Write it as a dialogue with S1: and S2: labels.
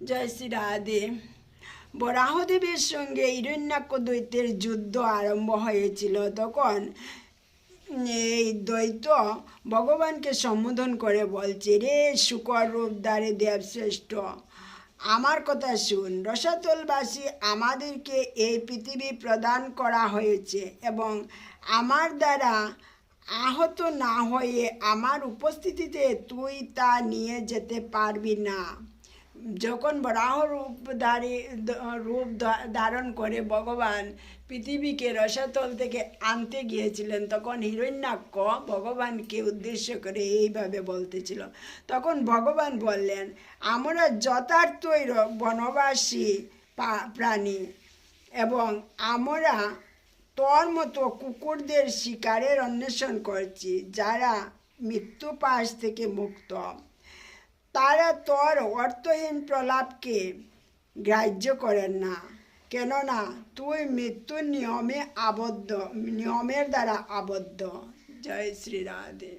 S1: জয় শ্রী রাধে বরাহদেবের সঙ্গে হিরণ্যাক্ষ দ্বৈতের যুদ্ধ আরম্ভ হয়েছিল। তখন এই দ্বৈত ভগবানকে সম্বোধন করে বলছে, রে শুকর রূপধারে দেবশ্রেষ্ঠ, আমার কথা শুন। রসাতলবাসী আমাদেরকে এই পৃথিবী প্রদান করা হয়েছে এবং আমার দ্বারা আহত না হয়ে আমার উপস্থিতিতে তুই তা নিয়ে যেতে পারবি না। যখন বরাহ রূপ ধারী রূপ ধারণ করে ভগবান পৃথিবীকে রসাতল থেকে আনতে গিয়েছিলেন, তখন হিরণ্যাক্ষ ভগবানকে উদ্দেশ্য করে এইভাবে বলতেছিল। তখন ভগবান বললেন, আমরা যথার্থই বনবাসী প্রাণী এবং আমরা তোর মতো কুকুরদের শিকারের অন্বেষণ করছি, যারা মৃত্যু পাশ থেকে মুক্ত। তারা তোর অর্থহীন প্রলাপকে গ্রাহ্য করেন না। কেননা, তুই মৃত্যুর নিয়মে আবদ্ধ, নিয়মের দ্বারা আবদ্ধ। জয় শ্রী রাধে।